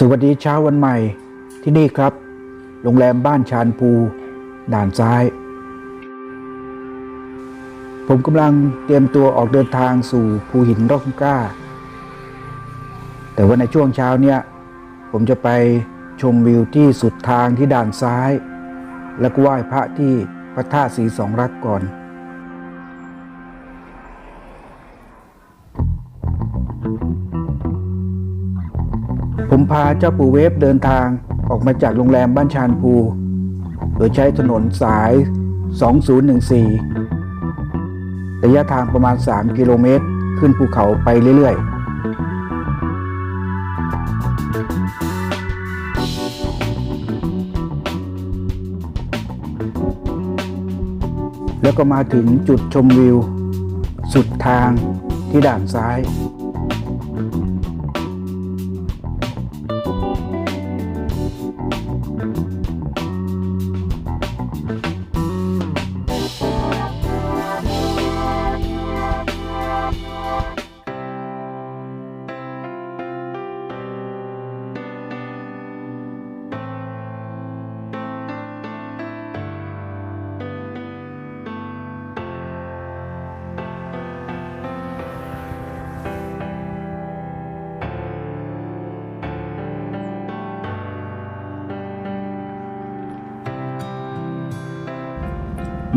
สวัสดีเช้าวันใหม่ที่นี่ครับ โรงแรมบ้านชานภู ด่านซ้าย ผมกำลังเตรียมตัวออกเดินทางสู่ภูหินร่องกล้า แต่ว่าในช่วงเช้าเนี่ย ผมจะไปชมวิวที่สุดทางที่ด่านซ้าย แล้วก็ไหว้พระที่พระธาตุศรีสองรักก่อน พาเจ้าปูเวฟเดินทางออกมาจากโรงแรมบ้านชานภู โดยใช้ถนนสาย 2014 ระยะทางประมาณ 3 กิโลเมตรขึ้นภูเขาไปเรื่อยๆแล้วก็มาถึงจุดชมวิว สุดทางที่ด่านซ้าย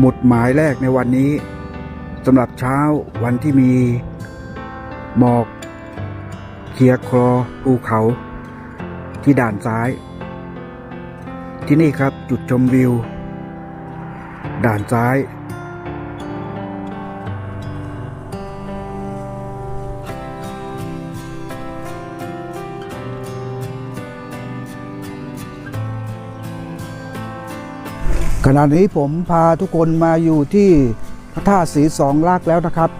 หมุดหมายแรกในวันนี้สำหรับเช้าวันที่มี หมอก เคลียคลอภูเขา ที่ด่านซ้าย ที่นี่ครับจุดชมวิว ด่านซ้าย ณะนี้ผมพาทุกคนมาอยู่ที่พระธาตุสีสองลากแล้วนะครับ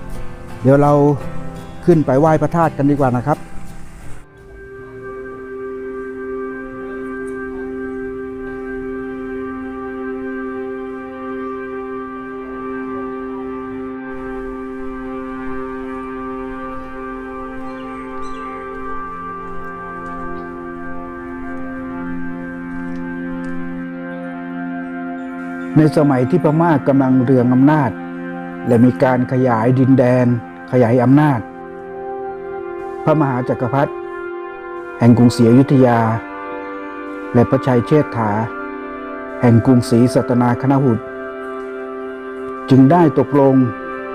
เดี๋ยวเราขึ้นไปไหว้พระธาตุกันดีกว่านะครับ ในสมัยที่พม่ากกำลังเรืองอำนาจ และมีการขยายดินแดน ขยายอำนาจ พระมหาจักรพรรดิแห่งกรุงศรีอยุธยา และพระชัยเชษฐา แห่งกรุงศรีสัตนาคณหุตจึงได้ตกลง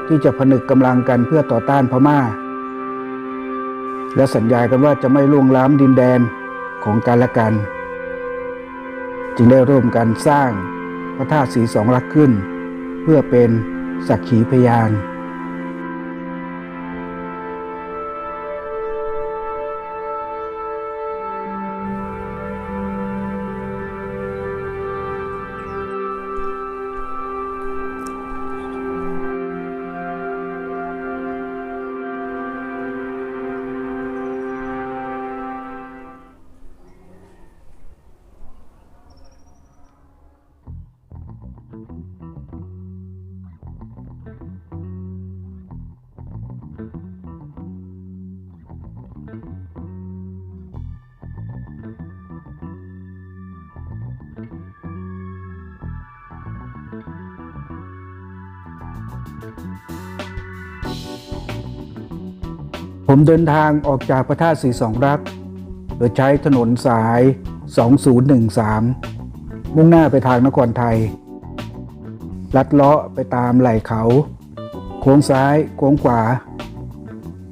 ที่จะผนึกกำลังกันเพื่อต่อต้านพม่า และสัญญากันว่าจะไม่ล่วงล้ำดินแดนของกันและกัน จึงได้ร่วมกันสร้าง พระธาตุสีสองรักขึ้น เพื่อเป็นสักขีพยาน ผมเดินทางออกจากพระธาตุสีสองรัก โดยใช้ถนนสาย 2013 มุ่งหน้าไปทางนครไทย ลัดเลาะไปตามไหล่เขา โค้งซ้าย โค้งขวา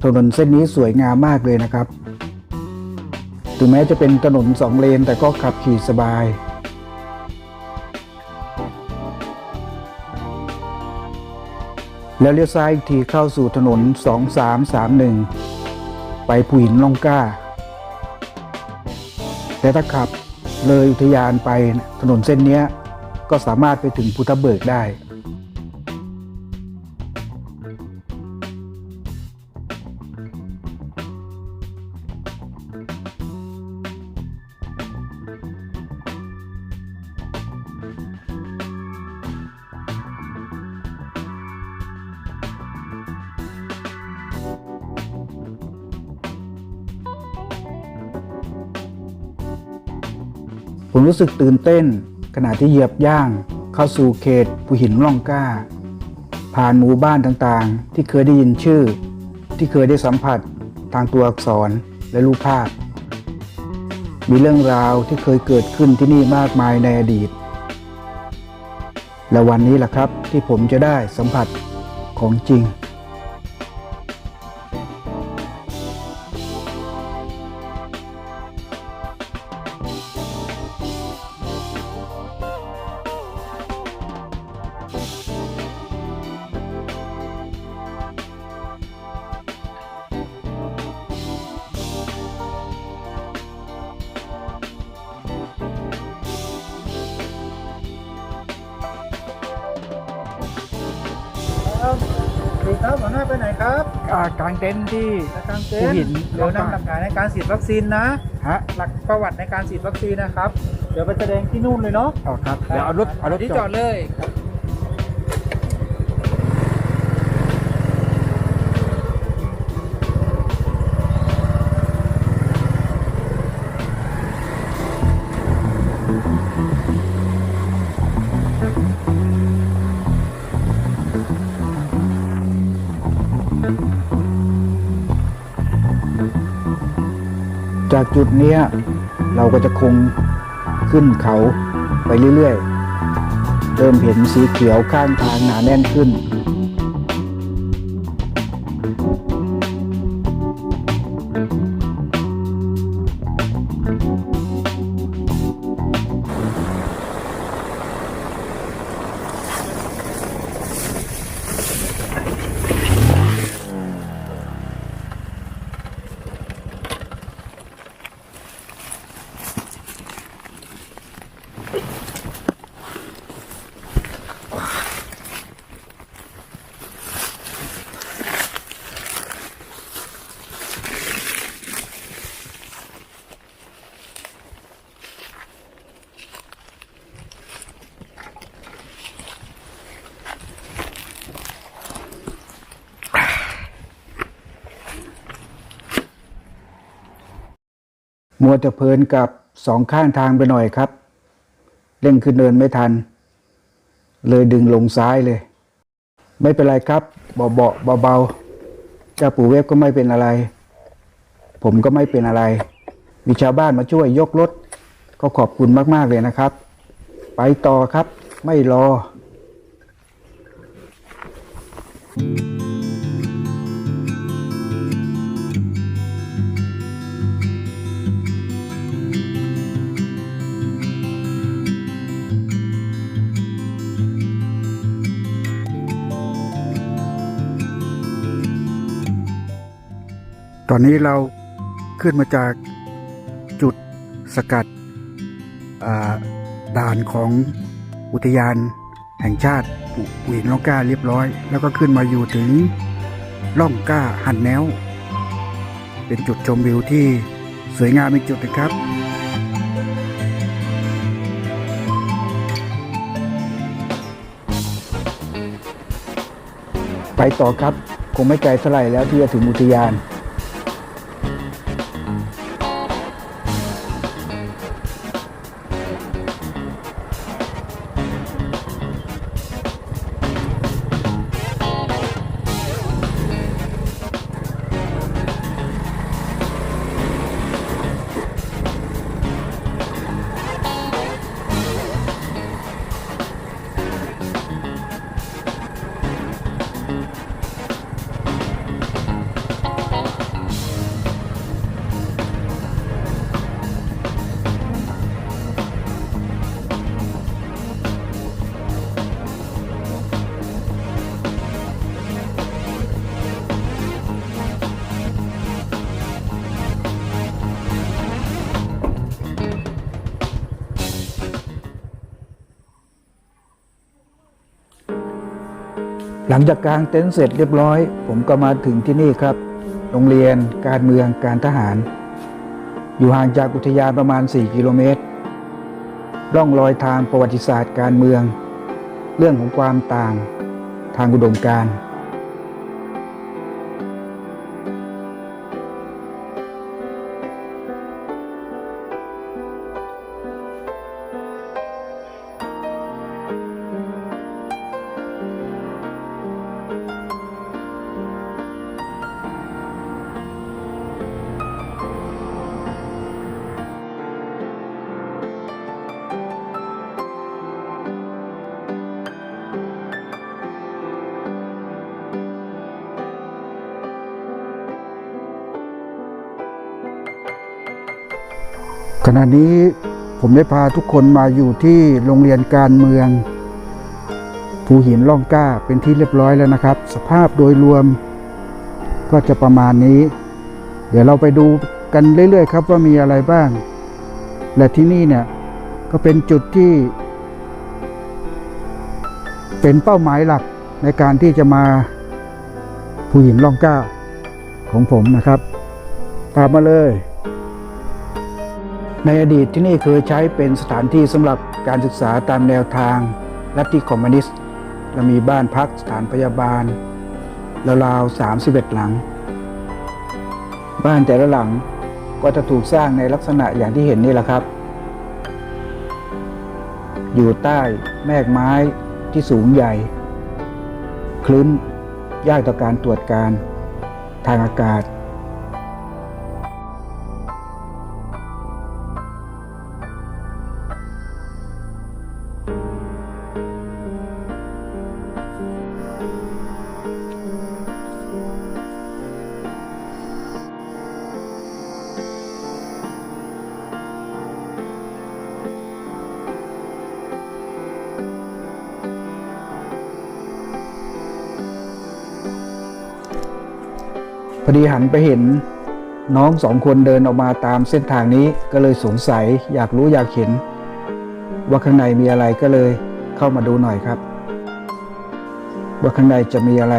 ถนนเส้นนี้สวยงามมากเลยนะครับ ถึงแม้จะเป็นถนนสองเลนแต่ก็ขับขี่สบายแล้วเลี้ยวซ้ายอีกทีเข้าสู่ถนน 2331 ไปภูหินล่องกล้า แต่ถ้าขับเลยอุทยานไปถนนเส้นนี้ก็สามารถไปถึงพุทธเบิกได้ รู้สึกตื่นเต้น ขณะที่เหยียบย่าง เข้าสู่เขตภูหินร่องกล้า ผ่านหมู่บ้านต่างๆ ที่เคยได้ยินชื่อ ที่เคยได้สัมผัสทางตัวอักษรและรูปภาพ มีเรื่องราวที่เคยเกิดขึ้นที่นี่มากมายในอดีต และวันนี้แหละครับที่ผมจะได้สัมผัสของจริง ดีครับหัวหน้าไปไหนครับอ่ากลางเต็นท์ที่ ไปกลางเต็นผู้ท์หญิงเดี๋ยวนำหลักฐานในการฉีดวัคซีนนะ ฮะหลักประวัติในการฉีดวัคซีนนะครับ เดี๋ยวไปแสดงที่นู่นเลยเนาะเอาครับเดี๋ยวเอารถเอารถที่จจออดดเลย จากจุดนี้เราก็จะคงขึ้นเขาไปเรื่อยๆ เริ่มเห็นสีเขียวข้างทางหนาแน่นขึ้น มัวแต่เพลินกับสองข้างทางไปหน่อยครับ เร่งขึ้นเดินไม่ทัน เลยดึงลงซ้ายเลย ไม่เป็นไรครับ เบาๆเบาๆเจ้าปู่เวฟก็ไม่เป็นอะไร ผมก็ไม่เป็นอะไร มีชาวบ้านมาช่วยยกรถ ก็ขอบคุณมาก ๆ เลยนะครับ ไปต่อครับ ไม่รอ ตอนนี้เราขึ้นมาจากจุดสกัดด่านของอุทยานแห่งชาติปุปุหินล่องกล้าเรียบร้อย แล้วก็ขึ้นมาอยู่ถึงล่องกล้าหันแนว เป็นจุดชมวิวที่สวยงามอีกจุดนึงครับไปต่อครับ คงไม่ไกลเท่าไหร่แล้วที่จะถึงอุทยาน หลังจากกางเต็นท์เสร็จเรียบร้อย ผมก็มาถึงที่นี่ครับ โรงเรียนการเมืองการทหาร อยู่ห่างจากอุทยานประมาณ 4 กิโลเมตรร่องรอยทางประวัติศาสตร์การเมือง เรื่องของความต่างทางอุดมการณ์ ณะนี้ผมได้พาทุกคนมาอยู่ที่โรงเรียนการเมือง ภูหินล่องกล้าเป็นที่เรียบร้อยแล้วนะครับ สภาพโดยรวมก็จะประมาณนี้ เดี๋ยวเราไปดูกันเรื่อยๆครับว่ามีอะไรบ้าง และที่นี่เนี่ยก็เป็นจุดที่ เป็นเป้าหมายหลักในการที่จะมาภูหินล่องกล้าของผมนะครับ ตามมาเลย ในอดีตที่นี่เคยใช้เป็นสถานที่สำหรับการศึกษาตามแนวทางลัทธิคอมมิวนิสต์และมีบ้านพักสถานพยาบาลราวๆ31 หลัง บ้านแต่ละหลังก็จะถูกสร้างในลักษณะอย่างที่เห็นนี่แหละครับ อยู่ใต้แมกไม้ที่สูงใหญ่ คลึ้มยากต่อการตรวจการทางอากาศ พอดีหันไปเห็นน้องสองคนเดินออกมาตามเส้นทางนี้ก็เลยสงสัยอยากรู้อยากเห็น ว่าข้างในมีอะไรก็เลยเข้ามาดูหน่อยครับ ว่าข้างในจะมีอะไร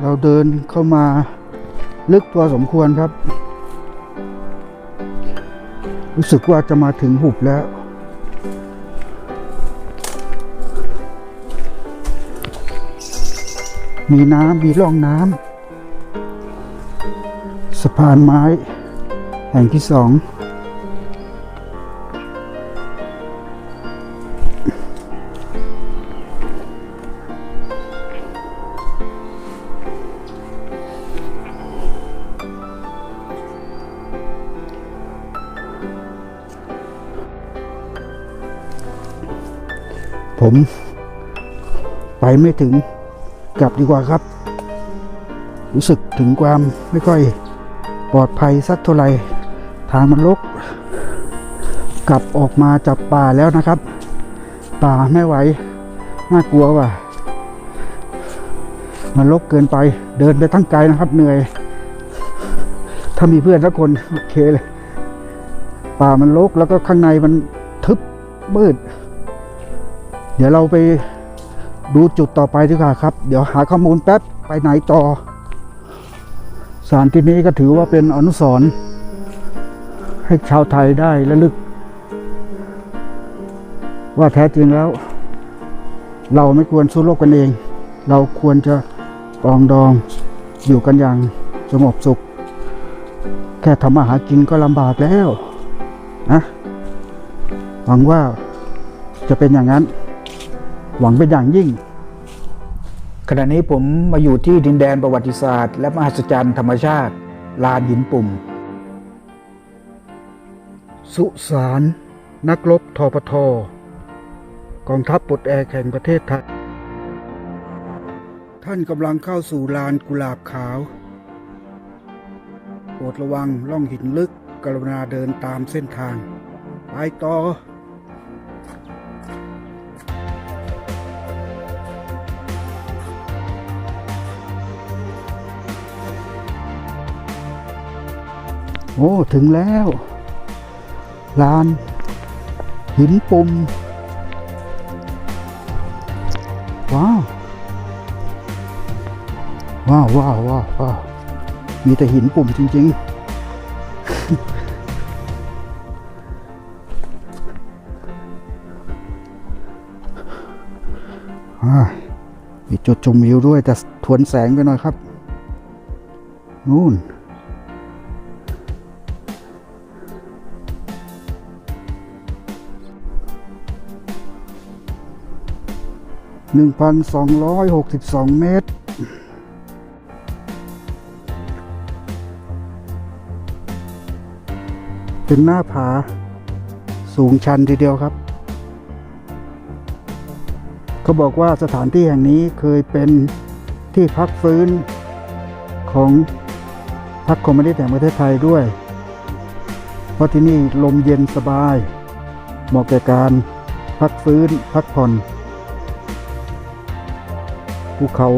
เราเดินเข้ามาลึกตัวสมควรครับ รู้สึกว่าจะมาถึงหุบแล้ว มีน้ำมีร่องน้ำสะพานไม้ แห่งที่สองผมไปไม่ถึง กลับดีกว่าครับ รู้สึกถึงความไม่ค่อยปลอดภัยสักเท่าไหร่ทางมันลกกลับออกมาจากป่าแล้วนะครับ ป่าไม่ไหว น่ากลัวว่ะ มันลกเกินไปเดินไปทั้งไกลนะครับ เหนื่อย ถ้ามีเพื่อนสักคนโอเคเลย ป่ามันลกแล้วก็ข้างในมันทึบมืด เดี๋ยวเราไป ดูจุดต่อไปดีกว่าครับ เดี๋ยวหาข้อมูลแป๊บไปไหนต่อสานที่นี้ก็ถือว่าเป็นอนุสรณ์ให้ชาวไทยได้ระลึก ว่าแท้จริงแล้ว เราไม่ควรสู้รบกันเอง เราควรจะปรองดองอยู่กันอย่างสงบสุข แค่ทำมาหากินก็ลำบากแล้วนะหวังว่าจะเป็นอย่างนั้น หวังเป็นอย่างยิ่ง ขณะนี้ผมมาอยู่ที่ดินแดนประวัติศาสตร์ และมหัศจรรย์ธรรมชาติ ลานหินปุ่ม สุสานนักรบทปทกองทัพปลดแอกแห่งประเทศไทย ท่านกำลังเข้าสู่ลานกุหลาบขาวโปรดระวังล่องหินลึกกรุณาเดินตามเส้นทาง ไปต่อ โอ้ ถึงแล้วลาน หินปุ่ม ว้าว ว้าวว้าวว้าววาวมีแต่หินปุ่มจริงๆอ่ามีจุดชมวิวด้วยแต่ทวนแสงไปหน่อยครับ นู่น 1,262 เมตร เป็นหน้าผา สูงชันทีเดียวครับ เขาบอกว่าสถานที่แห่งนี้เคยเป็นที่พักฟื้นของพักคอมมิวนิสต์แห่งประเทศไทยด้วย เพราะที่นี่ลมเย็นสบาย เหมาะแก่การพักฟื้นพักผ่อน ภูเขา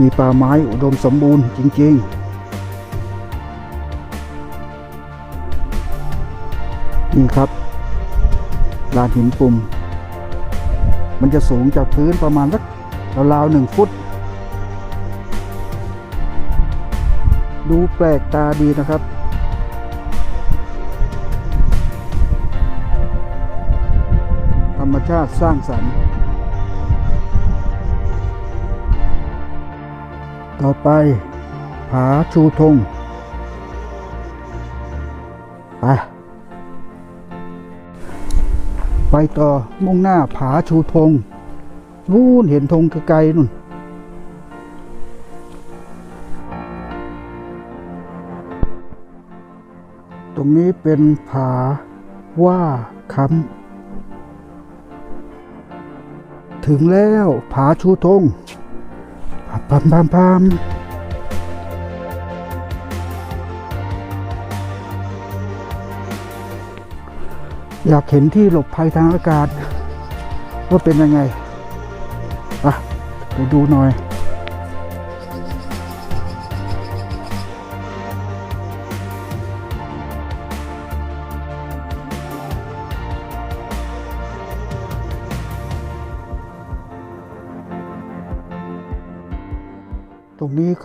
มีป่าไม้อุดมสมบูรณ์จริง ๆ นี่ครับ ลานหินปุ่ม มันจะสูงจากพื้นประมาณสักราวๆหนึ่งฟุต ดูแปลกตาดีนะครับธรรมชาติสร้างสรรค์ ต่อไป ผาชูธงไปไปต่อมุ่งหน้าผาชูธงนู่นเห็นธงไกลๆนู่นตรงนี้เป็นผาว่าค้ำถึงแล้วผาชูธง พามพามพามอยากเห็นที่หลบภัยทางอากาศ ว่าเป็นยังไง อะ ไปดูหน่อย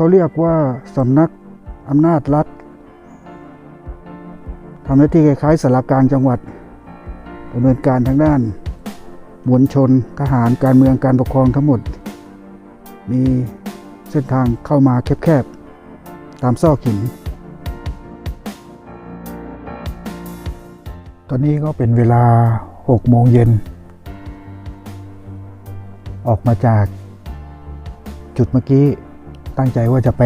เขาเรียกว่าสำนักอำนาจรัฐทำหน้าที่คล้ายๆสารกลารจังหวัดดำเนินการทางด้านมวลชนทหารการเมืองการปกครองทั้งหมด มีเส้นทางเข้ามาแคบๆ ตามซอกหิน ตอนนี้ก็เป็นเวลา 6 โมงเย็น ออกมาจากจุดเมื่อกี้ ตั้งใจว่าจะไป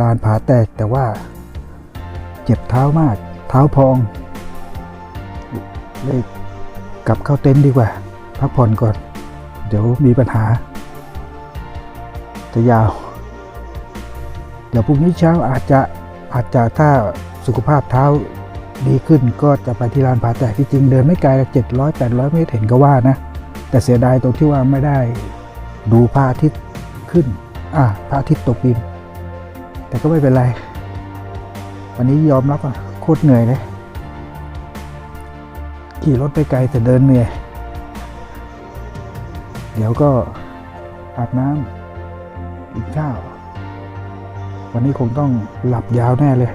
ลานผาแตกแต่ว่าเจ็บเท้ามากเท้าพองเลยกลับเข้าเต็นท์ดีกว่า พักผ่อนก่อน เดี๋ยวมีปัญหา จะยาว เดี๋ยวพรุ่งนี้เช้าอาจจะอาจจะถ้าสุขภาพเท้าดีขึ้นก็จะไปที่ลานผาแตกที่จริงเดินไม่ไกลเจ็ดร้อยแปดร้อยเมตรเห็นก็ว่านะ แต่เสียดายตรงที่ว่าไม่ได้ดูพระอาทิตย์ขึ้น อ่าพระอาทิตย์ตกดิน แต่ก็ไม่เป็นไร วันนี้ยอมรับอะโคตรเหนื่อยเลยขี่รถไปไกลแต่เดินเหนื่อย เดี๋ยวก็อาบน้ำกินข้าว วันนี้คงต้องหลับยาวแน่เลย